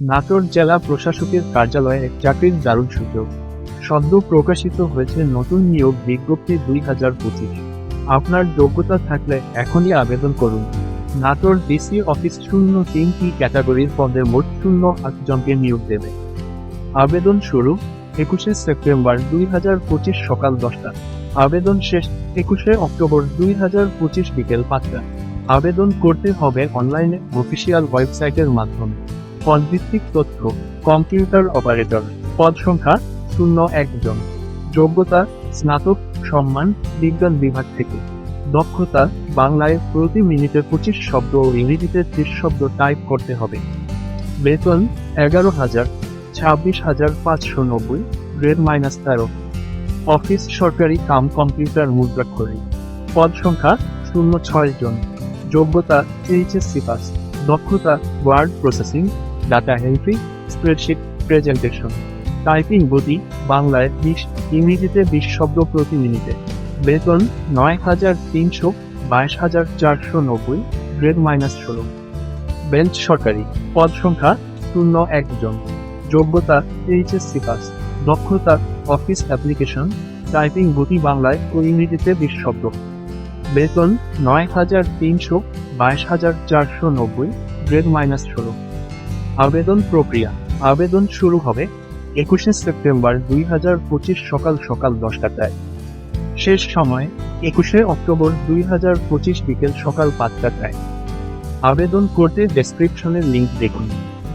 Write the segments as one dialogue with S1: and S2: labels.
S1: নাটোর জেলা প্রশাসকের কার্যালয়ে চাকরির দারুণ সুযোগ। সদ্য প্রকাশিত হয়েছে নতুন নিয়োগ বিজ্ঞপ্তি দুই হাজার পঁচিশ। আপনার যোগ্যতা থাকলে এখনই আবেদন করুন। নাটোর ডিসি অফিস শূন্য তিনটি ক্যাটাগরির পদে মোট শূন্য আটজনকে নিয়োগ দেবে। আবেদন শুরু একুশে সেপ্টেম্বর দুই হাজার পঁচিশ সকাল দশটা। আবেদন শেষ একুশে অক্টোবর দুই হাজার পঁচিশ বিকেল পাঁচটা। আবেদন করতে হবে অনলাইনে অফিসিয়াল ওয়েবসাইটের মাধ্যমে। পদভিত্তিক তথ্য কম্পিউটার অপারেটর। পদ সংখ্যা শূন্য একজন যোগ্যতা, স্নাতক, সম্মান, বিজ্ঞান বিভাগ থেকে। দক্ষতা, বাংলায় প্রতি মিনিটে পঁচিশ শব্দ ও ইংরেজিতে ত্রিশ শব্দ টাইপ করতে হবে। বেতন, এগারো হাজার, ছাব্বিশ হাজার পাঁচশো নব্বই, গ্রেড মাইনাস তেরো। অফিস, সরকারি কাম, কম্পিউটার, মুদ্রাক্ষরী। পদ সংখ্যা শূন্য ছয় জন। যোগ্যতা, এইচএসসি পাস। দক্ষতা, word processing. Data entry spreadsheet presentation typing গতি, বাংলায় বিশ, ইংরেজিতে বিশ শব্দ প্রতি মিনিটে। বেতন নয় হাজার তিনশো বাইশ হাজার চারশো নব্বই, গ্রেড মাইনাস ষোলো। বেঞ্চ সরকারি, পদ সংখ্যা শূন্য একজন যোগ্যতা এইচএসসি পাস দক্ষতা অফিস অ্যাপ্লিকেশন টাইপিং গতি বাংলায় ও ইংরেজিতে বিশ শব্দ। বেতন নয় হাজার তিনশো বাইশ হাজার চারশো নব্বই, গ্রেড মাইনাস ষোলো। আবেদন প্রক্রিয়া। আবেদন শুরু হবে একুশে সেপ্টেম্বর দুই হাজার পঁচিশ সকাল সকাল দশটায় শেষ সময় একুশে অক্টোবর দুই হাজার পঁচিশ বিকেল সকাল পাঁচটায় আবেদন করতে ডেসক্রিপশনের লিঙ্ক দেখুন।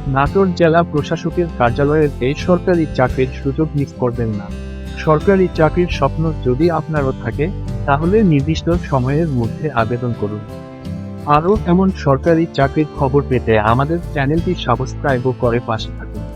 S1: নাটোর জেলা প্রশাসকের কার্যালয়ের এই সরকারি চাকরির সুযোগ মিস করবেন না। সরকারি চাকরির স্বপ্ন যদি আপনারও থাকে, তাহলে নির্দিষ্ট সময়ের মধ্যে আবেদন করুন। আরও এমন সরকারি চাকরির খবর পেতে আমাদের চ্যানেলটি সাবস্ক্রাইবও করে পাশে থাকুন।